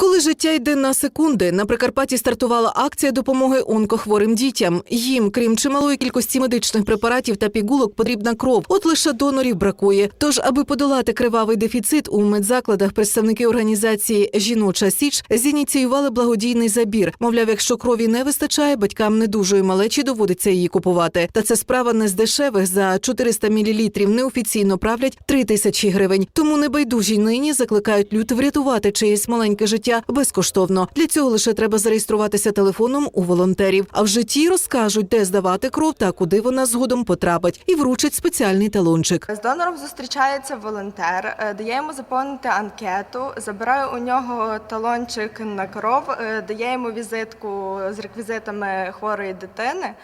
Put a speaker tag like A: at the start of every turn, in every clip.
A: Коли життя йде на секунди, на Прикарпатті стартувала акція допомоги онкохворим дітям. Їм, крім чималої кількості медичних препаратів та пігулок, потрібна кров. От лише донорів бракує. Тож, аби подолати кривавий дефіцит у медзакладах, представники організації Жіноча Січ зініціювали благодійний забір. Мовляв, якщо крові не вистачає, батькам недужої малечі доводиться її купувати. Та це справа не з дешевих. За 400 мл неофіційно правлять 3 тисячі гривень. Тому небайдужі нині закликають люд врятувати чиєсь маленьке життя безкоштовно. Для цього лише треба зареєструватися телефоном у волонтерів. А в житті розкажуть, де здавати кров та куди вона згодом потрапить, і вручать спеціальний талончик.
B: З донором зустрічається волонтер, е, дає йому заповнити анкету, забирає у нього талончик на кров, е, дає йому візитку з реквізитами хворої дитини.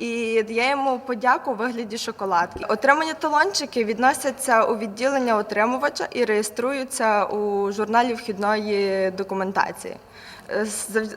B: І дає йому подяку у вигляді шоколадки. Отримані талончики відносяться у відділення отримувача і реєструються у журналі вхідної документації.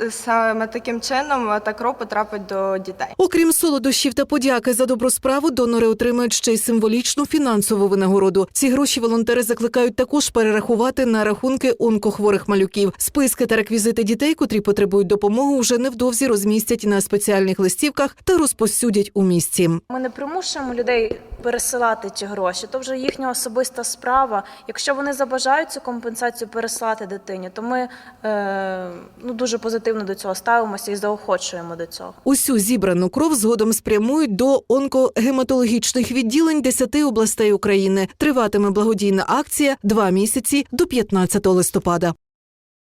B: Саме таким чином та кров потрапить до дітей.
A: Окрім солодощів та подяки за добру справу, донори отримають ще й символічну фінансову винагороду. Ці гроші волонтери закликають також перерахувати на рахунки онкохворих малюків. Списки та реквізити дітей, котрі потребують допомоги, уже невдовзі розмістять на спеціальних листівках та розпосюдять у місті.
C: Ми не примушуємо людей пересилати ці гроші. То вже їхня особиста справа. Якщо вони забажають цю компенсацію переслати дитині, то ми е, ну, дуже позитивно до цього ставимося і заохочуємо до цього.
A: Усю зібрану кров згодом спрямують до онкогематологічних відділень 10 областей України. Триватиме благодійна акція два місяці до 15 листопада.